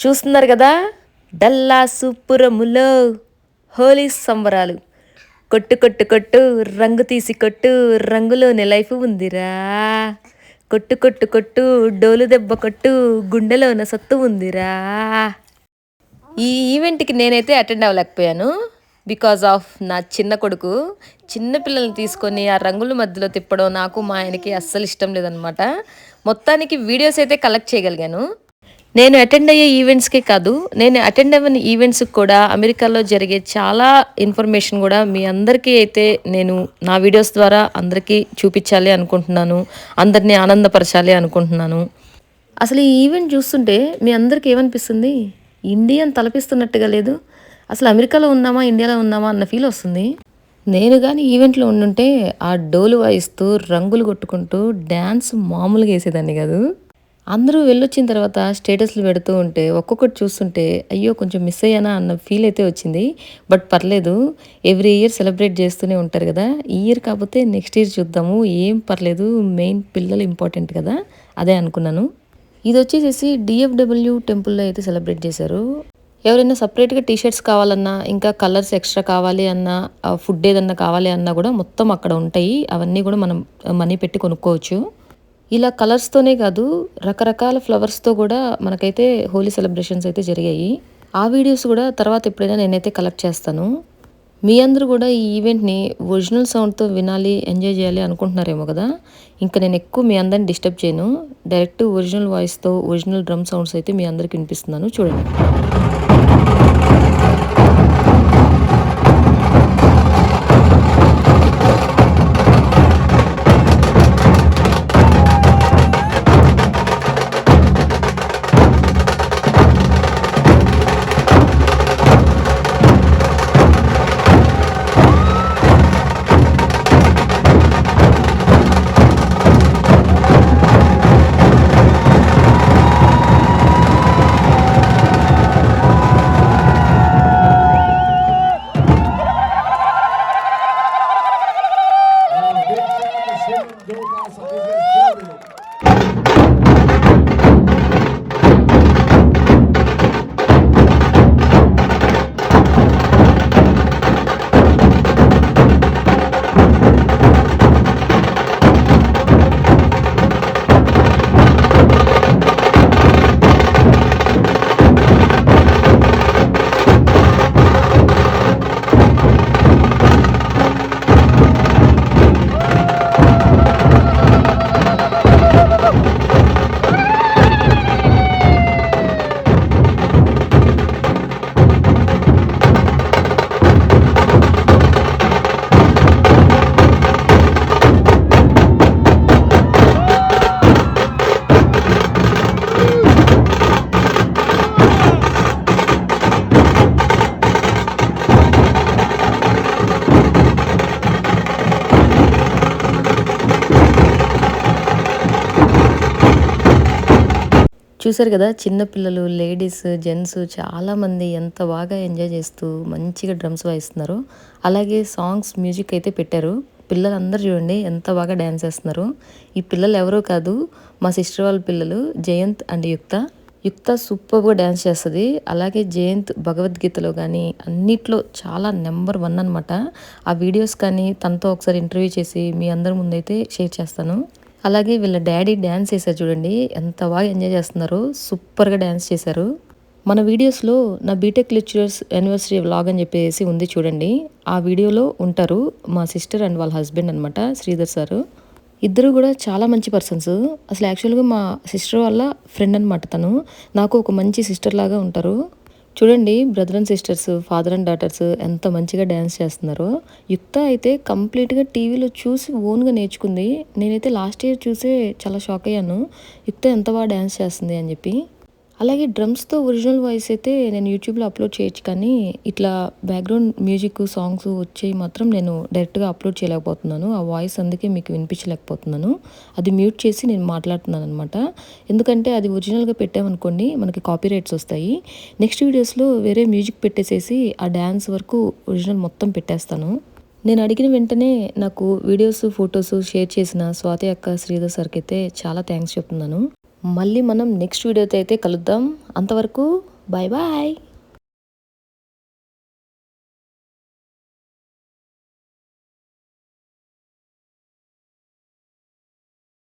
చూస్తున్నారు కదా? డల్లా సుపురములో హోలీ సంబరాలు. కొట్టు కొట్టు కొట్టు రంగు తీసి కొట్టు రంగులోని లైఫ్ ఉందిరా. కొట్టు కొట్టు కొట్టు డోలు దెబ్బ కొట్టు గుండెలోన సత్తు ఉందిరా. ఈ ఈవెంట్కి నేనైతే అటెండ్ అవ్వలేకపోయాను. బికాజ్ ఆఫ్ నా చిన్న కొడుకు. చిన్న పిల్లల్ని తీసుకొని ఆ రంగుల మధ్యలో తిప్పడం నాకు మా ఆయనకి అస్సలు ఇష్టం లేదనమాట మొత్తానికి వీడియోస్ అయితే కలెక్ట్ చేయగలిగాను. నేను అటెండ్ అయ్యే ఈవెంట్స్కే కాదు నేను అటెండ్ అవ్వని ఈవెంట్స్కి కూడా అమెరికాలో జరిగే చాలా ఇన్ఫర్మేషన్ కూడా మీ అందరికీ అయితే నేను నా వీడియోస్ ద్వారా అందరికీ చూపించాలి అనుకుంటున్నాను అందరినీ ఆనందపరచాలి అనుకుంటున్నాను. అసలు ఈ ఈవెంట్ చూస్తుంటే మీ అందరికి ఏమనిపిస్తుంది? ఇండియన్ తలపిస్తున్నట్టుగా లేదు. అసలు అమెరికాలో ఉన్నామా ఇండియాలో ఉన్నామా అన్న ఫీల్ వస్తుంది. నేను కానీ ఈవెంట్లో ఉండుంటే ఆ డోలు వాయిస్తూ రంగులు కొట్టుకుంటూ డ్యాన్స్ మామూలుగా వేసేదాన్ని కాదు. అందరూ వెళ్ళొచ్చిన తర్వాత స్టేటస్లు పెడుతూ ఉంటే ఒక్కొక్కటి చూస్తుంటే అయ్యో కొంచెం మిస్ అయ్యానా అన్న ఫీల్ అయితే వచ్చింది. బట్ పర్లేదు ఎవ్రీ ఇయర్ సెలబ్రేట్ చేస్తూనే ఉంటారు కదా. ఈ ఇయర్ కాకపోతే నెక్స్ట్ ఇయర్ చూద్దాము. ఏం పర్లేదు మెయిన్ పిల్లలు ఇంపార్టెంట్ కదా. అదే అనుకున్నాను. ఇది వచ్చేసేసి డిఎఫ్డబ్ల్యూ టెంపుల్లో అయితే సెలబ్రేట్ చేశారు. ఎవరైనా సపరేట్గా టీ షర్ట్స్ కావాలన్నా ఇంకా కలర్స్ ఎక్స్ట్రా కావాలి అన్నా ఫుడ్ ఏదన్నా కావాలి అన్నా కూడా మొత్తం అక్కడ ఉంటాయి. అవన్నీ కూడా మనం మనీ పెట్టి కొనుక్కోవచ్చు. ఇలా కలర్స్తోనే కాదు రకరకాల ఫ్లవర్స్తో కూడా మనకైతే హోలీ సెలబ్రేషన్స్ అయితే జరిగాయి. ఆ వీడియోస్ కూడా తర్వాత ఎప్పుడైనా నేనైతే కలెక్ట్ చేస్తాను. మీ అందరూ కూడా ఈ ఈవెంట్ని ఒరిజినల్ సౌండ్తో వినాలి ఎంజాయ్ చేయాలి అనుకుంటున్నారేమో కదా? ఇంకా నేను ఎక్కువ మీ అందరిని డిస్టర్బ్ చేయను. డైరెక్ట్ ఒరిజినల్ వాయిస్తో ఒరిజినల్ డ్రమ్ సౌండ్స్ అయితే మీ అందరికి వినిపిస్తున్నాను. చూడండి. nossa, revertendo. Allah'ım. చూసారు కదా చిన్నపిల్లలు లేడీస్ జెంట్స్ చాలామంది ఎంత బాగా ఎంజాయ్ చేస్తూ మంచిగా డ్రమ్స్ వాయిస్తున్నారు. అలాగే సాంగ్స్ మ్యూజిక్ అయితే పెట్టారు. పిల్లలందరూ చూడండి ఎంత బాగా డ్యాన్స్ చేస్తున్నారు ఈ పిల్లలు ఎవరో కాదు మా సిస్టర్ వాళ్ళ పిల్లలు జయంత్ అండ్ యుక్త. యుక్త సూపర్గా డ్యాన్స్ చేస్తుంది. అలాగే జయంత్ భగవద్గీతలో కానీ అన్నిట్లో చాలా నెంబర్ వన్ అనమాట ఆ వీడియోస్ కానీ తనతో ఒకసారి ఇంటర్వ్యూ చేసి మీ అందరి ముందైతే షేర్ చేస్తాను. అలాగే వీళ్ళ డాడీ డ్యాన్స్ చేశారు చూడండి ఎంత బాగా ఎంజాయ్ చేస్తున్నారో. సూపర్గా డ్యాన్స్ చేశారు. మన వీడియోస్లో నా బీటెక్ లెక్చరర్స్ యానివర్సరీ వ్లాగ్ అని చెప్పేసి ఉంది చూడండి. ఆ వీడియోలో ఉంటారు మా సిస్టర్ అండ్ వాళ్ళ హస్బెండ్ అనమాట శ్రీధర్ సారు. ఇద్దరు కూడా చాలా మంచి పర్సన్స్ అసలు యాక్చువల్గా మా సిస్టర్ వాళ్ళ ఫ్రెండ్ అనమాట తను. నాకు ఒక మంచి సిస్టర్ లాగా ఉంటారు. చూడండి brother and sisters father and daughters ఎంత మంచిగా డ్యాన్స్ చేస్తున్నారో. యుక్త అయితే కంప్లీట్గా టీవీలో చూసి ఓన్గా నేర్చుకుంది. నేనైతే లాస్ట్ ఇయర్ చూసే చాలా షాక్ అయ్యాను. యుక్త ఎంత బాగా డ్యాన్స్ చేస్తుంది అని చెప్పి. అలాగే డ్రమ్స్తో ఒరిజినల్ వాయిస్ అయితే నేను యూట్యూబ్లో అప్లోడ్ చేయొచ్చు కానీ ఇట్లా బ్యాక్గ్రౌండ్ మ్యూజిక్ సాంగ్స్ వచ్చి మాత్రం నేను డైరెక్ట్గా అప్లోడ్ చేయలేకపోతున్నాను. ఆ వాయిస్ అందుకే మీకు వినిపించలేకపోతున్నాను. అది మ్యూట్ చేసి నేను మాట్లాడుతున్నాను అనమాట ఎందుకంటే అది ఒరిజినల్గా పెట్టామనుకోండి మనకి కాపీ రైట్స్ వస్తాయి. నెక్స్ట్ వీడియోస్లో వేరే మ్యూజిక్ పెట్టేసేసి ఆ డ్యాన్స్ వరకు ఒరిజినల్ మొత్తం పెట్టేస్తాను. నేను అడిగిన వెంటనే నాకు వీడియోస్ ఫొటోస్ షేర్ చేసిన స్వాతి అక్క శ్రీధర్ సార్కి అయితే చాలా థ్యాంక్స్ చెప్తున్నాను. మళ్ళీ మనం నెక్స్ట్ వీడియోతో అయితే కలుద్దాం. అంతవరకు బాయ్ బాయ్